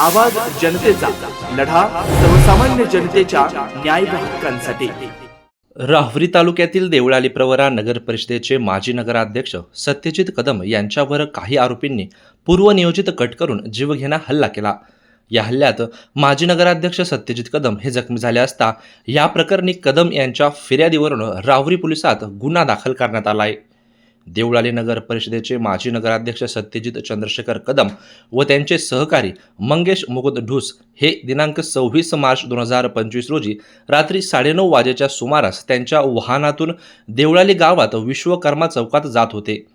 आवाज जनतेचा लढा सर्वसामान्य जनतेच्या न्याय हक्कांसाठी. राहुरी तालुक्यातील देवळाली प्रवरा नगर परिषदेचे माजी नगराध्यक्ष सत्यजित कदम यांच्यावर काही आरोपींनी पूर्वनियोजित कट करून जीवघेणा हल्ला केला. या हल्ल्यात माजी नगराध्यक्ष सत्यजित कदम हे जखमी झाले असता या प्रकरणी कदम यांच्या फिर्यादीवरून राहुरी पोलिसात गुन्हा दाखल करण्यात आला आहे देवळाली नगर परिषदेचे माजी नगराध्यक्ष सत्यजित चंद्रशेखर कदम व त्यांचे सहकारी मंगेश मुकुंद ढूस हे दिनांक सव्वीस मार्च दोन हजार पंचवीस रोजी रात्री साडेनऊ वाजेच्या सुमारास त्यांच्या वाहनातून देवळाली गावात विश्वकर्मा चौकात जात होते.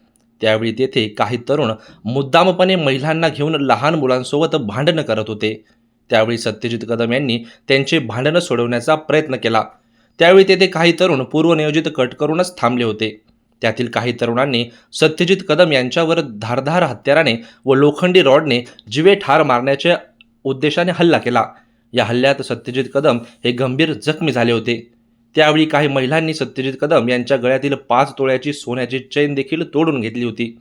त्यावेळी तेथे काही तरुण मुद्दामपणे महिलांना घेऊन लहान मुलांसोबत भांडणं करत होते. त्यावेळी सत्यजित कदम यांनी त्यांचे भांडणं सोडवण्याचा प्रयत्न केला. त्यावेळी तेथे काही तरुण पूर्वनियोजित कट करूनच थांबले होते. त्यातील काही तरुणांनी सत्यजित कदम यांच्यावर धारधार हत्याराने व लोखंडी रॉडने जिवे ठार मारण्याच्या उद्देशाने हल्ला केला. या हल्ल्यात सत्यजित कदम हे गंभीर जखमी झाले होते. त्यावेळी काही महिलांनी सत्यजित कदम यांच्या गळ्यातील पाच तोळ्याची सोन्याची चैन देखील तोडून घेतली होती.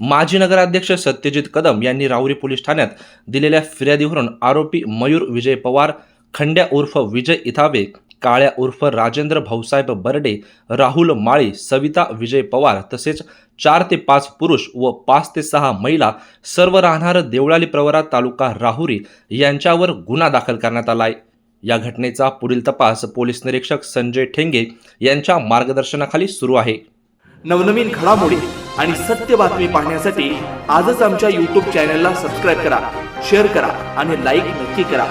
माजी नगराध्यक्ष सत्यजित कदम यांनी राऊरी पोलीस ठाण्यात दिलेल्या फिर्यादीवरून आरोपी मयूर विजय पवार खंड्या उर्फ विजय इथावे काळ्या उर्फ राजेंद्र भाऊसाहेब बर्डे राहुल माळी सविता विजय पवार तसेच चार ते पाच पुरुष व पाच ते सहा महिला सर्व राहणार देवळाली प्रवरा तालुका राहुरी यांच्यावर गुन्हा दाखल करण्यात आला आहे या घटनेचा पुढील तपास पोलीस निरीक्षक संजय ठेंगे यांच्या मार्गदर्शनाखाली सुरू आहे. नवनवीन घडामोडी आणि सत्य बातमी पाहण्यासाठी आजच आमच्या यूट्यूब चॅनलला सबस्क्राईब करा शेअर करा आणि लाईक नक्की करा.